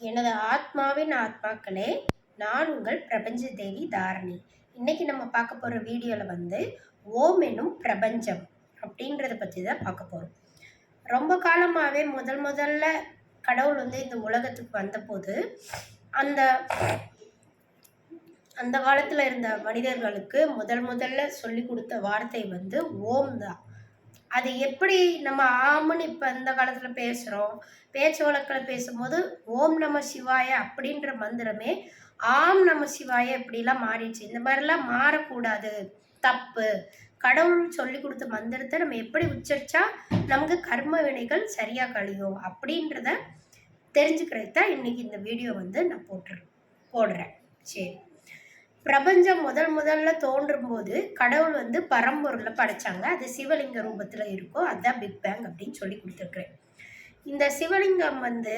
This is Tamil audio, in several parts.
எனது ஆத்மாவின் ஆத்மாக்களே நான் உங்கள் பிரபஞ்ச தேவி தாரணி. இன்னைக்கு நம்ம பார்க்க போகிற வீடியோவில் வந்து ஓம் எனும் பிரபஞ்சம் அப்படின்றத பற்றி தான் பார்க்க போகிறோம் ரொம்ப காலமாகவே முதல் முதல்ல கடவுள் வந்து இந்த உலகத்துக்கு வந்தபோது அந்த அந்த காலத்தில் இருந்த மனிதர்களுக்கு முதல் முதல்ல சொல்லி கொடுத்த வார்த்தை வந்து ஓம் தான். அது எப்படி நம்ம ஆம்னு இப்போ இந்த காலத்தில் பேசுகிறோம் பேச்சு வழக்கில் பேசும்போது ஓம் நம சிவாய அப்படின்ற மந்திரமே ஆம் நம சிவாய இப்படிலாம் மாறிடுச்சு. இந்த மாதிரிலாம் மாறக்கூடாது. தப்பு. கடவுள் சொல்லி கொடுத்த மந்திரத்தை நம்ம எப்படி உச்சரிச்சா நமக்கு கர்ம வினைகள் சரியாக கழியும் அப்படின்றத தெரிஞ்சுக்கிறது தான் இன்றைக்கி இந்த வீடியோ வந்து நான் போட்டுரு போடுறேன். சரி. பிரபஞ்சம் முதல் முதல்ல தோன்றும் போது கடவுள் வந்து பரம்பொருளை படைச்சாங்க. அது சிவலிங்க ரூபத்தில் இருக்கும் அதுதான் பிக் பேங் அப்படின்னு சொல்லி கொடுத்துருக்குறேன். இந்த சிவலிங்கம் வந்து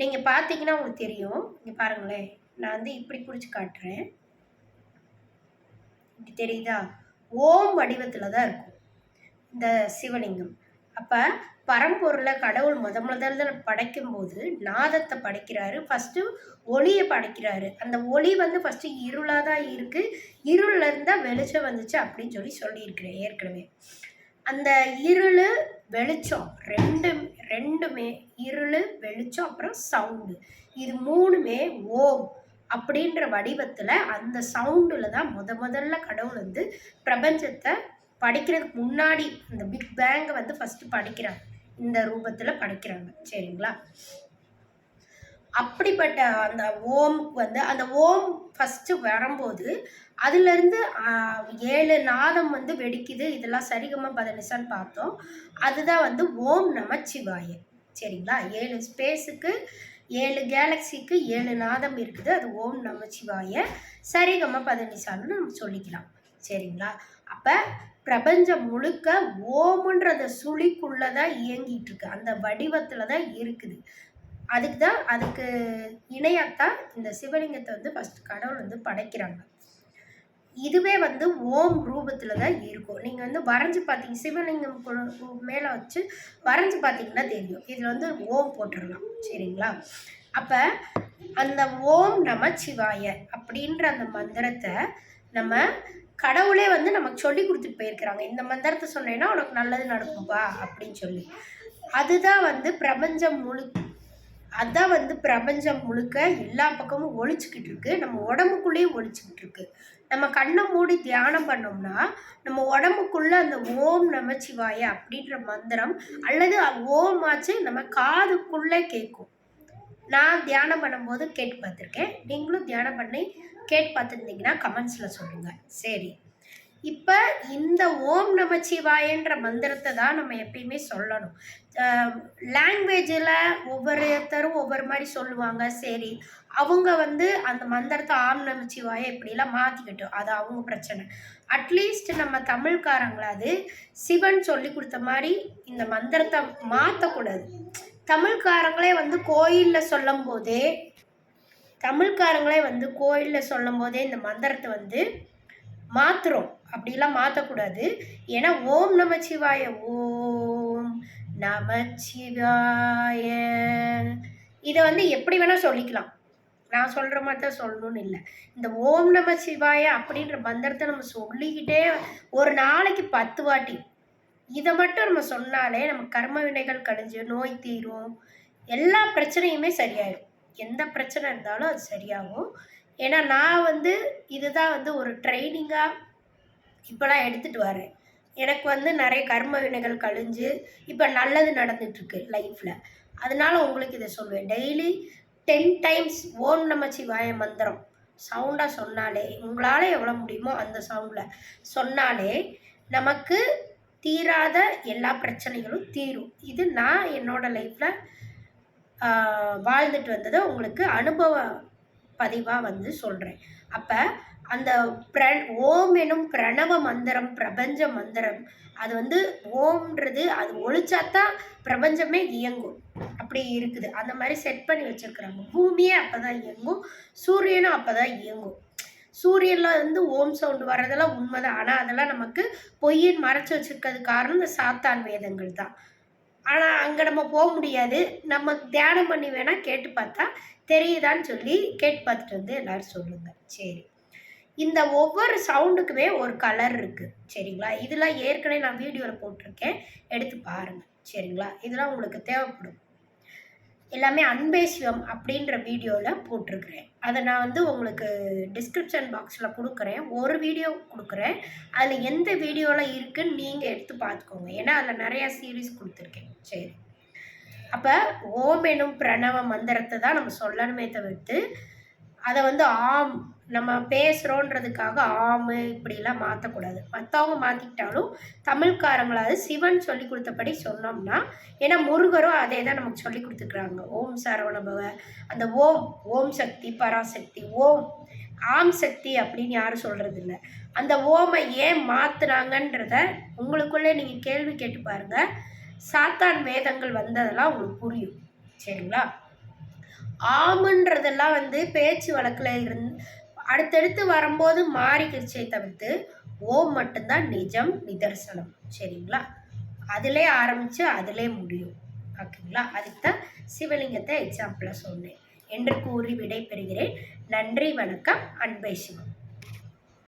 நீங்கள் பார்த்தீங்கன்னா உங்களுக்கு தெரியும். இங்கே பாருங்களேன். நான் வந்து இப்படி பிடிச்சி காட்டுறேன். இப்படி தெரியுதா? ஓம் வடிவத்தில் தான் இருக்கும். இந்த சிவலிங்கம். அப்போ பரம்பொருளை கடவுள் முத முதல்ல படைக்கும் போது நாதத்தை படைக்கிறாரு. ஃபஸ்ட்டு ஒளியை படைக்கிறாரு. அந்த ஒளி வந்து ஃபஸ்ட்டு இருளாக தான் இருக்குது இருளில் இருந்தால் வெளிச்சம் வந்துச்சு அப்படின்னு சொல்லி சொல்லியிருக்கிறேன் ஏற்கனவே. அந்த இருள் வெளிச்சம் ரெண்டு ரெண்டுமே இருள் வெளிச்சம் அப்புறம் சவுண்டு இது மூணுமே ஓம் அப்படின்ற வடிவத்தில் அந்த சவுண்டில் தான் முத முதல்ல கடவுள் வந்து பிரபஞ்சத்தை படிக்கிறதுக்கு முன்னாடி அந்த பிக் பேங்கை வந்து ஃபஸ்ட்டு படிக்கிறாங்க இந்த ரூபத்தில் படைக்கிறாங்க. சரிங்களா? அப்படிப்பட்ட அந்த ஓம்க்கு வந்து அந்த ஓம் ஃபஸ்ட்டு வரும்போது அதுலேருந்து ஏழு நாதம் வந்து வெடிக்குது. இதெல்லாம் சரிகமாக பதனிசான்னு பார்த்தோம். அதுதான் வந்து ஓம் நமச்சிவாய சரிங்களா? ஏழு ஸ்பேஸுக்கு ஏழு கேலக்சிக்கு ஏழு நாதம் இருக்குது. அது ஓம் நமச்சிவாய சரிகம பதனிசான்னு நம்ம சொல்லிக்கலாம். சரிங்களா? அப்போ பிரபஞ்சம் முழுக்க ஓமுன்றத சுழிக்குள்ளே தான் இயங்கிட்டு இருக்கு அந்த வடிவத்தில் தான் இருக்குது. அதுக்கு தான் அதுக்கு இணையாத்தான் இந்த சிவலிங்கத்தை வந்து ஃபஸ்ட் கடவுள் வந்து படைக்கிறாங்க. இதுவே வந்து ஓம் ரூபத்தில் தான் இருக்கும். நீங்கள் வந்து வரைஞ்சி பார்த்தீங்க சிவலிங்கம் மேலே வச்சு வரைஞ்சி பார்த்தீங்கன்னா தெரியும். இதில் வந்து ஓம் போட்டுடலாம். சரிங்களா? அப்போ அந்த ஓம் நம சிவாய அப்படின்ற அந்த மந்திரத்தை நம்ம கடவுளே வந்து நமக்கு சொல்லி கொடுத்துட்டு போயிருக்கிறாங்க. இந்த மந்திரத்தை சொன்னேன்னா உனக்கு நல்லது நடக்கும்பா அப்படின்னு சொல்லி. அதுதான் வந்து பிரபஞ்சம் முழு அதான் வந்து பிரபஞ்சம் முழுக்க எல்லா பக்கமும் ஒழிச்சுக்கிட்டு இருக்கு. நம்ம உடம்புக்குள்ளேயும் ஒழிச்சுக்கிட்டு இருக்கு. நம்ம கண்ணை மூடி தியானம் பண்ணோம்னா நம்ம உடம்புக்குள்ள அந்த ஓம் நமச்சிவாய அப்படின்ற மந்திரம் அல்லது ஓம் ஆச்சு நம்ம காதுக்குள்ளே கேட்கும். நான் தியானம் பண்ணும்போது கேட்டு பார்த்துருக்கேன். நீங்களும் தியானம் பண்ணி கேட்டு பார்த்துருந்தீங்கன்னா கமெண்ட்ஸில் சொல்லுங்கள் சரி. இப்போ இந்த ஓம் நமச்சிவாயன்ற மந்திரத்தை தான் நம்ம எப்பயுமே சொல்லணும். லாங்குவேஜில் ஒவ்வொருத்தரும் ஒவ்வொரு மாதிரி சொல்லுவாங்க. சரி. அவங்க வந்து அந்த மந்திரத்தை ஆம் நமச்சிவாய இப்படிலாம் மாற்றிக்கிட்டோம் அது அவங்க பிரச்சனை. அட்லீஸ்ட் நம்ம தமிழ்காரங்களாவது சிவன் சொல்லி கொடுத்த மாதிரி இந்த மந்திரத்தை மாற்றக்கூடாது தமிழ்காரங்களே வந்து கோயிலில் சொல்லும் போதே தமிழ்காரங்களே வந்து கோயிலில் சொல்லும் போதே இந்த மந்திரத்தை வந்து மாற்றுறோம் அப்படிலாம் மாற்றக்கூடாது ஏன்னா ஓம் நமச்சிவாய ஓம் நமச்சிவாய இதை வந்து எப்படி வேணால் சொல்லிக்கலாம். நான் சொல்கிற மாதிரி தான் சொல்லணும்னு இல்லை. இந்த ஓம் நம சிவாய அப்படின்ற மந்திரத்தை நம்ம சொல்லிக்கிட்டே ஒரு நாளைக்கு பத்து வாட்டி இதை மட்டும் நம்ம சொன்னாலே நம்ம கர்ம வினைகள் கழிஞ்சு நோய் தீரும். எல்லா பிரச்சனையுமே சரியாயிடும் எந்த பிரச்சனை இருந்தாலும் அது சரியாகும். ஏன்னா நான் வந்து இதுதான் வந்து ஒரு ட்ரைனிங்காக இப்போலாம் எடுத்துகிட்டு வரேன். எனக்கு வந்து நிறைய கர்ம வினைகள் கழிஞ்சு இப்போ நல்லது நடந்துட்டுருக்கு லைஃப்பில் அதனால உங்களுக்கு இதை சொல்லுவேன் டெய்லி டென் டைம்ஸ் ஓம் நமச்சிவாய மந்திரம். சவுண்டாக சொன்னாலே உங்களால் எவ்வளோ முடியுமோ அந்த சவுண்டில் சொன்னாலே நமக்கு தீராத எல்லா பிரச்சனைகளும் தீரும். இது நான் என்னோடய லைஃப்பில் வாழ்ந்துட்டு வந்ததை உங்களுக்கு அனுபவ பதிவாக வந்து சொல்கிறேன் அப்போ அந்த பிர ஓம் எனும் பிரணவ மந்திரம் பிரபஞ்ச மந்திரம் அது வந்து ஓம்ன்றது அது ஒழிச்சாதான் பிரபஞ்சமே இயங்கும். அப்படி இருக்குது. அந்த மாதிரி செட் பண்ணி வச்சுருக்குறாங்க. பூமியே அப்போ தான் இயங்கும். சூரியனும் அப்போ தான் இயங்கும். சூரியனில் வந்து ஓம் சவுண்டு வர்றதெல்லாம் உண்மைதான். ஆனால் அதெல்லாம் நமக்கு பொய்யின் மறைச்சி வச்சுருக்கிறது காரணம் இந்த சாத்தான் வேதங்கள் தான். ஆனால் அங்கே நம்ம போக முடியாது. நம்ம தியானம் பண்ணி வேணால் கேட்டு பார்த்தா தெரியுதான்னு சொல்லி கேட்டு பார்த்துட்டு வந்து எல்லோரும் சொல்லுங்கள் சரி. இந்த ஒவ்வொரு சவுண்டுக்குமே ஒரு கலர் இருக்குது சரிங்களா? இதெல்லாம் ஏற்கனவே நான் வீடியோவில் போட்டிருக்கேன். எடுத்து பாருங்கள் சரிங்களா? இதெல்லாம் உங்களுக்கு தேவைப்படும். எல்லாமே அன்பே சிவம் அப்படின்ற வீடியோவில் போட்டிருக்கிறேன். அதை நான் வந்து உங்களுக்கு டிஸ்கிரிப்ஷன் பாக்ஸில் கொடுக்குறேன். ஒரு வீடியோ கொடுக்குறேன். அதில் எந்த வீடியோவில் இருக்குன்னு நீங்கள் எடுத்து பார்த்துக்கோங்க. ஏன்னா அதில் நிறையா சீரீஸ் கொடுத்துருக்கேன். சரி. அப்போ ஓம் எனும் பிரணவ மந்திரத்தை தான் நம்ம சொல்லணுமே தவிர்த்து அதை வந்து ஆம் நம்ம பேசுகிறோன்றதுக்காக ஆமு இப்படிலாம் மாற்றக்கூடாது மற்றவங்க மாற்றிக்கிட்டாலும் தமிழ்காரங்களாவது சிவன் சொல்லி கொடுத்தபடி சொன்னோம்னா ஏன்னா முருகரும் அதே தான் நமக்கு சொல்லி கொடுத்துக்கிறாங்க ஓம் சரவணபவ அந்த ஓம் ஓம் சக்தி பராசக்தி ஓம் ஆம் சக்தி அப்படின்னு யாரும் சொல்கிறது இல்லை அந்த ஓமை ஏன் மாற்றுனாங்கன்றத உங்களுக்குள்ளே நீங்கள் கேள்வி கேட்டு பாருங்கள் சாத்தான் வேதங்கள் வந்ததெல்லாம் உங்களுக்கு புரியும். சரிங்களா? ஆமுன்றதெல்லாம் வந்து பேச்சு வழக்கில் இருந்து அடுத்தடுத்து வரும்போது மாறிக்கிச்சே தவிர்த்து ஓம் மட்டும்தான் நிஜம் நிதர்சனம். சரிங்களா? அதிலே ஆரம்பித்து அதிலே முடியும். ஓகேங்களா? அதுக்கு தான் சிவலிங்கத்தை எக்ஸாம்பிளாக சொன்னேன். என்று கூறி விடை பெறுகிறேன் நன்றி வணக்கம். அன்பை சிவம்.